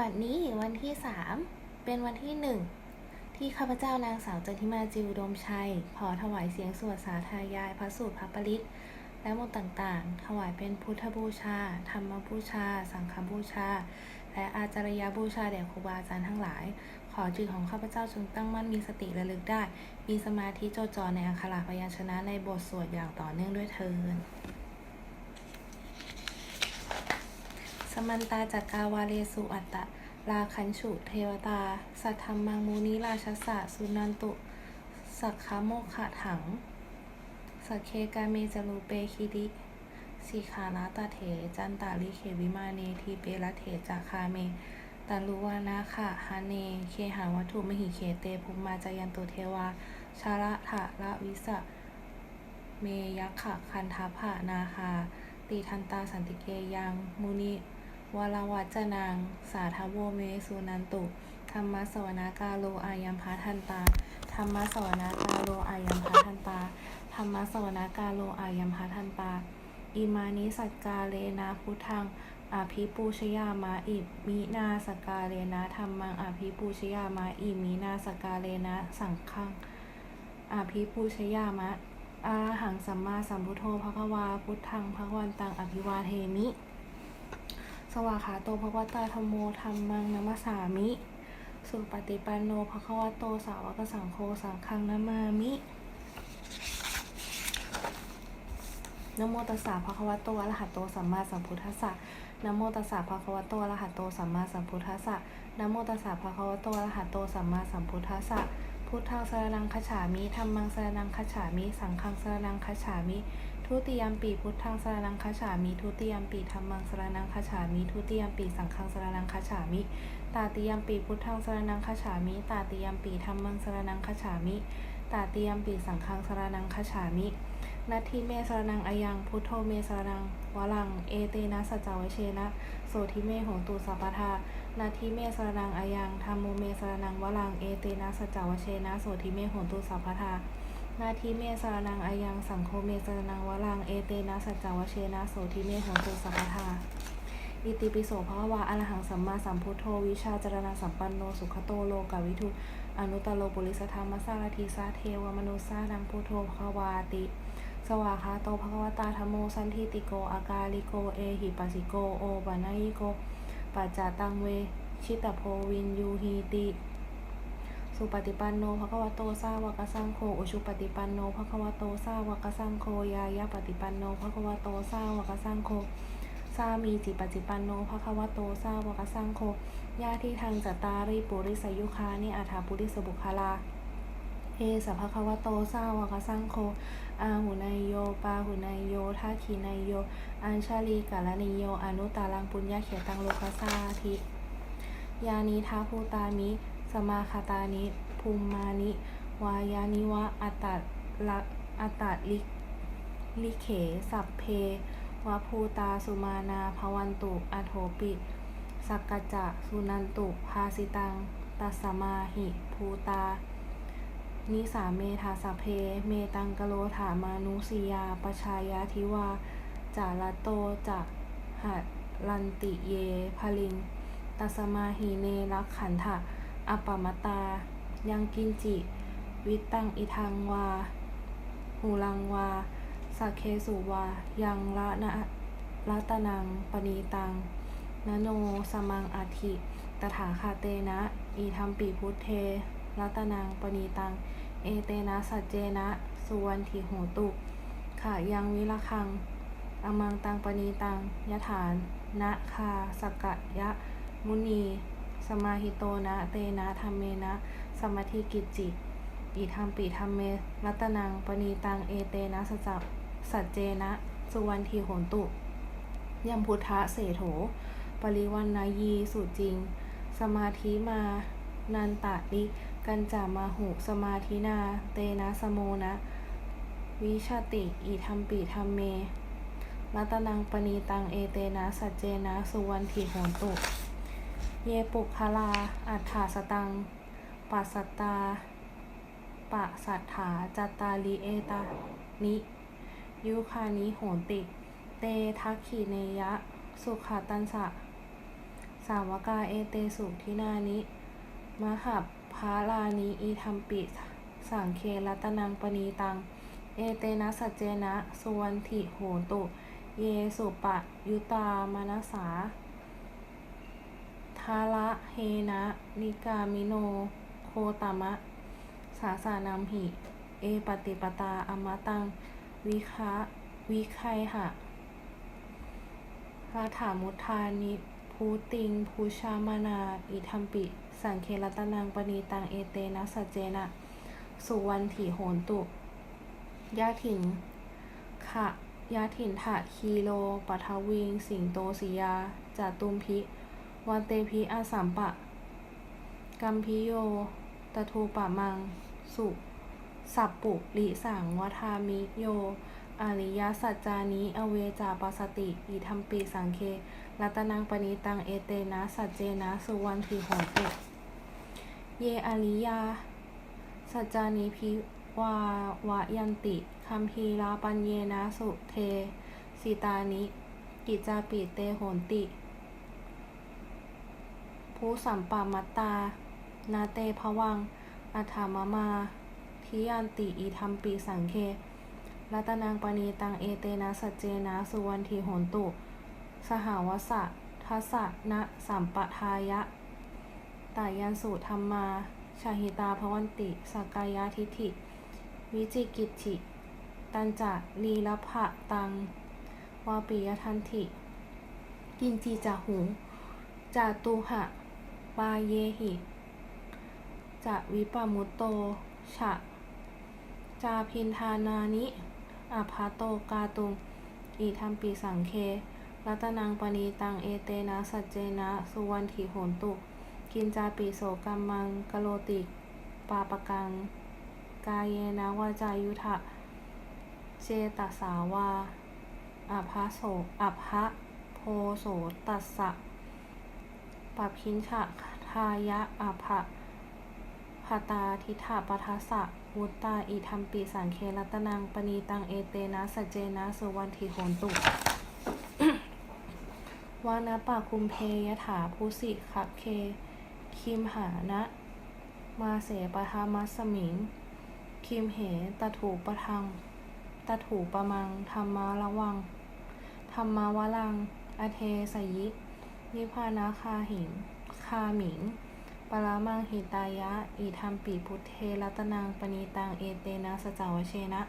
บัดนี้วันที่สามเป็นวันที่หนึ่งที่ข้าพเจ้านางสาวจันทิมาจิวดมชัย ขอถวายเสียงสวดสาธยายพระสูตรพระปริตและมนต์ต่างๆ ถวายเป็นพุทธบูชา ธรรมบูชา สังฆบูชา และอาจารยบูชาแด่ครูบาอาจารย์ทั้งหลาย ขอจิตของข้าพเจ้าจงตั้งมั่นมีสติระลึกได้ มีสมาธิโจดจ่อในอักขระพยัญชนะในบทสวดอย่างต่อเนื่องด้วยเทิน สมันตาจักกาวาเลสุอัตตะลาคันฉุเทวตา สัทธรรมังมูนิราชสะสุนันตุ สักขโมขะถัง สักเคกาเมจรูเปคิดิสีขานาตาเถ จันตาลิเขวิมาเนทีเปละเถจาคาเมตัลุวานาคะฮาเน เคหาวัตถุมหิเคเตภุมมาจายันตุเทวา ชาระทะละวิสะ เมยักขะคันทัพะนาคาตีทันตาสันติเกยัง มุนิ วรวัจจนางสาทโวเมสุนันตุ ธรรมสวนากาโลอายัมพาทันตา ธรรมสวนากาโลอายัมพาทันตา ธรรมสวนากาโลอายัมพาทันตา อิมานิสัจกาเลนะพุทธังอาภิปูชยามาอิมินาสกาเลนะธรรมังอาภิปูชยามาอิมินาสกาเลนะสังฆังอาภิปูชยามะอาหังสัมมาสัมพุทโธภควาพุทธังภควันตังอภิวาเทมิ สวากขาโตภควตาธรรมโมธรรมังนัมสสามิ สุปฏิปันโนภควโตสาวกสังโฆสังฆังนามามินโมตัสสะภะคะวะโตอะระหะโตสัมมาสัมพุทธัสสะนโมตัสสะภะคะวะโตอะระหะโตสัมมาสัมพุทธัสสะนโมตัสสะภะคะวะโตอะระหะโตสัมมาสัมพุทธัสสะ พุทธังสรนังคัจฉามิธัมมังสรนังคัจฉามิ สังฆังสรนังคัจฉามิ ทุติยมปีพุทธังสรนังคัจฉามิทุติยมปีธัมมังสรนังคัจฉามิทุติยมปีสังฆังสรนังคัจฉามิ ตาติยมปีพุทธังสรนังคัจฉามิ ตาติยมปีธัมมังสรนังคัจฉามิ ตาติยมปีสังฆังสรนังคัจฉามินาทีเมสรนังอายังพุทโธเมสรนังวลัง เอเตนะสัจจวเชนะโสทิเมโหตุสัพพทานาทีเมสรนังอายังธรรมโมเมสรนังวลัง เอเตนะสัจจวเชนะโสทิเมโหตุสัพพทา นาทีเมสรนังอายังสังโฆเมสรนังวลังเอเตนะสัจจวเชนะโสทิเมโหงตุสัพพทาอิติปิโสภควาอรหังสัมมาสัมพุทโธวิชาจรณสัมปันโนสุขโตโลกาวิทุอนุตโลปุริสธรรมสารทีสาเทวมนุสานังพุทโธภควาติ สวากขาโตภควตาธรมโมสันทิติโกอากาลิโกเอหิปัสิโกโอบานายิโกปัจจตังเว ชิตโพวินยูหีติ สุปฏิปันโนภควโตสาวกสังโฆอุชุปฏิปันโนภควโตสาวกสังโฆยายาปฏิปันโนภควโตสาวกสังโฆสามีจิปจิปันโนภควโตสาวกสังโฆญาที่ทางจตาริปุริสยุคานิอาถาปุริสบุคลาเอสัพพะวะโตสาวกสังโฆอาหุนายโย ปาหุนายโยทักขีนายโย อัญชาลีกาลนิโย อนุตารังปุญญาเขตังโลกัสาธิยานิทาภูตามิ สมาคาตานิภูมมานิ วายานิวะอัตตะละอัตตะลิลิเข สัพเพวะภูตาสุมานาภวันตุอโถปิ สักกจจะสุนันตุภาสิตังตัสมาหิภูตา นิสาเมธาสพเพ เมตังกะโลถามานุสียาปชายาทิวาจาลโตจะหัดลันติเยพลิงตัสมาหีเนรักขันธะ อปมตตา ยังกินจิ วิตังอิทังวาหูลังวาสักเคสุวา ยังละนะรัตนังปณีตังนโนสมังอาทิตถาคาเตนะ อีทัมปีพุทเท รัตนังปณีตัง เอเตนะสัจเจนะ สุวรรณทิโหตุขายังวิละคัง อมังตังปณีตังยะฐาน นะคาสกะยะ มุนี สมาหิโตนะ เตนะธรรมเมนะ สมาธิกิจจิอิทัมปิธรรมเมรัตนังปณีตังเอเตนะสัจสัจเจนะ สุวรรณทีโหนตุยัมพุทธะเสโถ ปริวันนายีสุจริง สมาธิมานันตะลิกันจามาหุสมาธินา เตนะสโมนะ วิชาติอิทัมปิธรรมเมรัตนังปณีตังเอเตนะสัจเจนะ สุวรรณทีโหนตุ เยปุคลา อัฏฐาสตังปัสตาปะสัทธาจตาลิเอตานิยุคานิโหติ เตทักขีเนยะ สุขาตันสะ สาวกาเอเตสุทินานิ มหับพาลานิอีทัมปิ สังเครัตนังปณีตัง เอเตนะสัจเจนะ สุวันติโหตุ เยสุปะยุตามนัสสา ทาระเฮนะ นิกามิโน โคตามะ สาสานัมหิ เอปติปตาอมตัง วิคะวิไคหะราถามุทานิภูติงภูชามานา อิทัมปิ สังเครัตนังปณีตัง เอเตนะสัจเจนะ สุวันถีโหนตุยะถินขะยะถินทะคีโลปัทวิง สิงโตสียาจาตุมพิ วันเตพิอาสัมปะ กัมพิโยตะทูปะมัง สุ สัปปุริสังวทามิโยอาริยสัจจานิ อเวจาปัสติ อิทัมปิสังเค รัตนังปณีตัง เอเตนะ สัจเจนะ สุวันทีโหนตุเยอาริยา สัจจานิพิวาวะยันติคัมภีราปัญเยนะ สุเท สิตานิ กิจจาปิเตโหนติ ผู้สัมปามัตตา นาเตภวังอัฐามมา ทิยันติอีทัมปีสังเครัตนังปณีตังเอเตนะสัจเจนะสุวันทีโหนตุ สหาวสะทัสสะนะสัมปทายะตายันสุธรรมา ชาหิตาภวันติสกกายาทิฐิ วิจิกิจฉิ ตันจะลีลภะตัง วาปิยทันติกินจีจาหูจาตุหะ ปาเยหิจะวิปมุตโต ฉะ จาพินทานานิอาภาโตกาตุงอีทัมปีสังเค รัตนังปณีตังเอเตนะสัจเจนะ สุวันถีโหนตุ กินจาปิโสกัมมังกโลติปาปกัง กายเยนะวาจายุทะ เจตสาวาอภาโสอภะโพโสตัสสะ ปะพินฉะทายะอภะหตาทิฏฐปัทสะวุตตาอิทัมปีสังเครัตนังปณีตังเอเตนะสเจนะสุวันทีโหนตุวานะปะคุมเพยถาภูสิขะเค คิมหานะ มาเสปะทามัสมิง คิมเหตถูปะทังตถูปะมังธรรมาระวังธรรมาวลัง อเทสยิ นิพพานาคาหิงคาหมิงปรามังหิตายะอีทัมปีพุทเทรัตนังปณีตัง เอเตนะสจาวเชนะ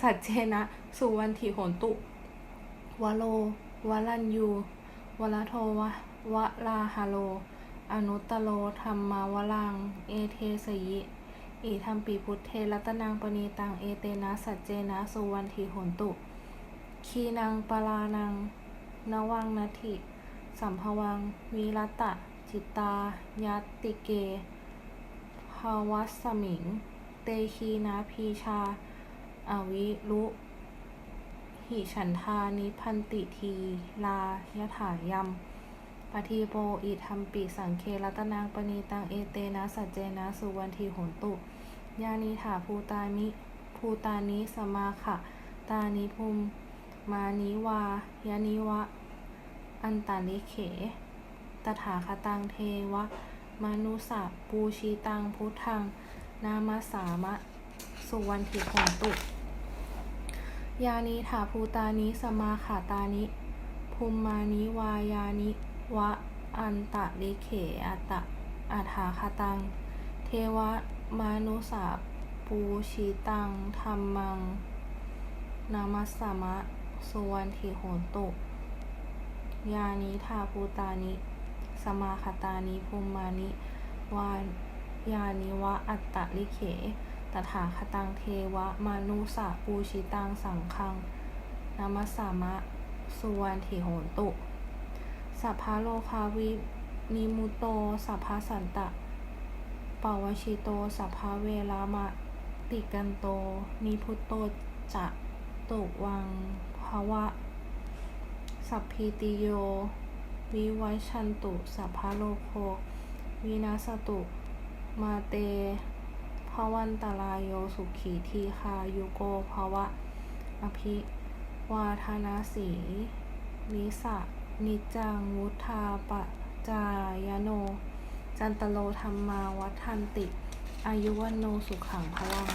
สัจเจนะ สุวันทีโหนตุ วโล วลันยู วลโทวะวะลาฮาโล อนุตตโลธรรมาวลัง เอเทสยิอีทัมปีพุทเทรัตนังปณีตัง เอเตนะสัจเจนะ สุวันทีโหนตุ คีนังปลานัง นวังนาทิ สัมภวัง วิรัตตะ จิตตา ยัตติเก ภาวัสมิง เตคีนาพีชา อวิรุหิฉันทานิพันติที ลายถายัมปทีโปอิทัมปิสังเครัตนังปณีตังเอเตนะสัจเจนะสุวันทีโหนตุ ยานิถาภูตานิภูตานิสมาขะ ตานิภูมมานิวายานิวะ อันตาลิเข ตถาคตังเทวะมนุสะปูชีตังพุทธัง นามาสามะ สุวันทิโหนตุ ยานิถาภูตานิสมาขาตานิ ภูมมานิวายานิ วะ อันตะลิเขอัตะอัฏฐาคตัง เทวะ มานุสาปูชิตังธรรมัง นามัสสามะ สุวันทิโหนตุ ยานิทาภูตานิ สมาคตานิภูมานิ วายานิวะอัตตลิเข ตถาคตังเทวะ มานุสะปูชิตังสังคังนามัสสามะ สุวันทิโหนตุ สัพพะโลคาวินิมุโต สัพพะสันตะปาวชิโต สัพพะเวลามะติกันโต นิพุตโตจะตุวังภาวะ สัพพิติโย วิวัชันตุ สัพพะโลกโค วินาสตุ มาเตภวันตรายโยสุขีทีคายุโกภวะ อภิวาทนาสีนิสะนิจังวุธาปะจายโน จันตโลธรรมาวัฏทันติ อายุวันโนสุขังพลัง